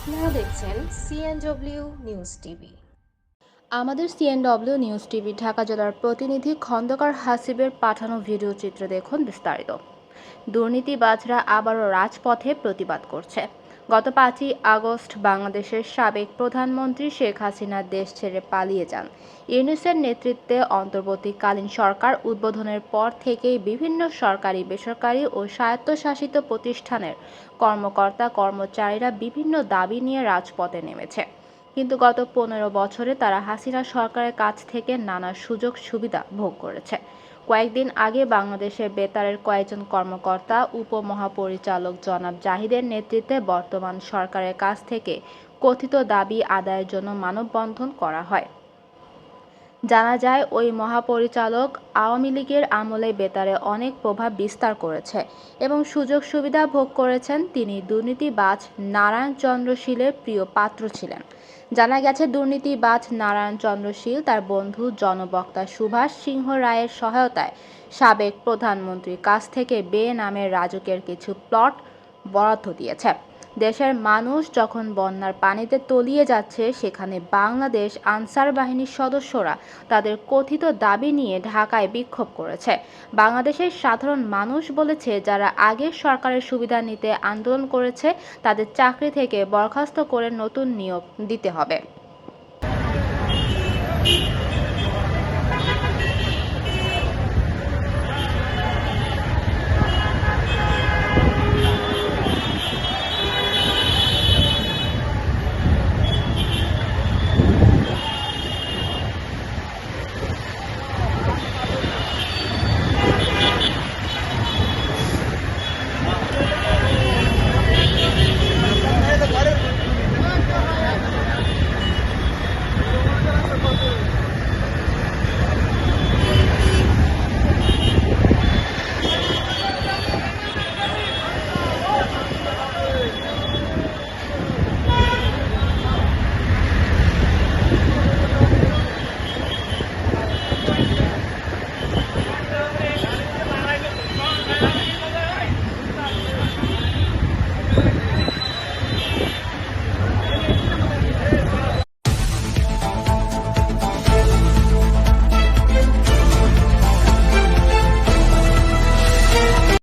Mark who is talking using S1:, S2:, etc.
S1: আপনারা দেখছেন CNW news TV
S2: আমাদের সিএনডব্লিউ নিউজ টিভি ঢাকা জেলার প্রতিনিধি খন্দকার হাসিবের পাঠানো ভিডিও চিত্র দেখুন বিস্তারিত। দুর্নীতিবাজরা আবারও রাজপথে প্রতিবাদ করছে। গত পাঁচই আগস্ট বাংলাদেশের সাবেক প্রধানমন্ত্রী শেখ হাসিনা দেশ ছেড়ে পালিয়ে যান। ইউনিসের নেতৃত্বে অন্তর্বর্তীকালীন সরকার উদ্বোধনের পর থেকেই বিভিন্ন সরকারি, বেসরকারি ও স্বায়ত্তশাসিত প্রতিষ্ঠানের কর্মকর্তা কর্মচারীরা বিভিন্ন দাবি নিয়ে রাজপথে নেমেছে। কিন্তু গত পনেরো বছরে তারা হাসিনা সরকারের কাছ থেকে নানা সুযোগ সুবিধা ভোগ করেছে। কয়েকদিন আগে বাংলাদেশের বেতারের কয়েকজন কর্মকর্তা, উপমহাপরিচালক জনাব জাহিদের নেতৃত্বে বর্তমান সরকারের কাছ থেকে কথিত দাবি আদায়ের জন্য মানববন্ধন করা হয়। জানা যায়, ওই মহাপরিচালক আওয়ামী লীগের আমলে বেতারে অনেক প্রভাব বিস্তার করেছে এবং সুযোগ সুবিধা ভোগ করেছেন। তিনি দুর্নীতিবাজ নারায়ণ চন্দ্র শীলের প্রিয় পাত্র ছিলেন। জানা গেছে, দুর্নীতিবাজ নারায়ণ চন্দ্রশীল, তার বন্ধু জনবক্তা সুভাষ সিংহ রায়ের সহায়তায় সাবেক প্রধানমন্ত্রীর কাছ থেকে বে নামের রাজকের কিছু প্লট বরাদ্দ দিয়েছে। দেশের মানুষ যখন বন্যার পানিতে তলিয়ে যাচ্ছে, সেখানে বাংলাদেশ আনসার বাহিনীর সদস্যরা তাদের কথিত দাবি নিয়ে ঢাকায় বিক্ষোভ করেছে। বাংলাদেশের সাধারণ মানুষ বলেছে, যারা আগের সরকারের সুবিধা নিতে আন্দোলন করেছে, তাদের চাকরি থেকে বরখাস্ত করে নতুন নিয়োগ দিতে হবে।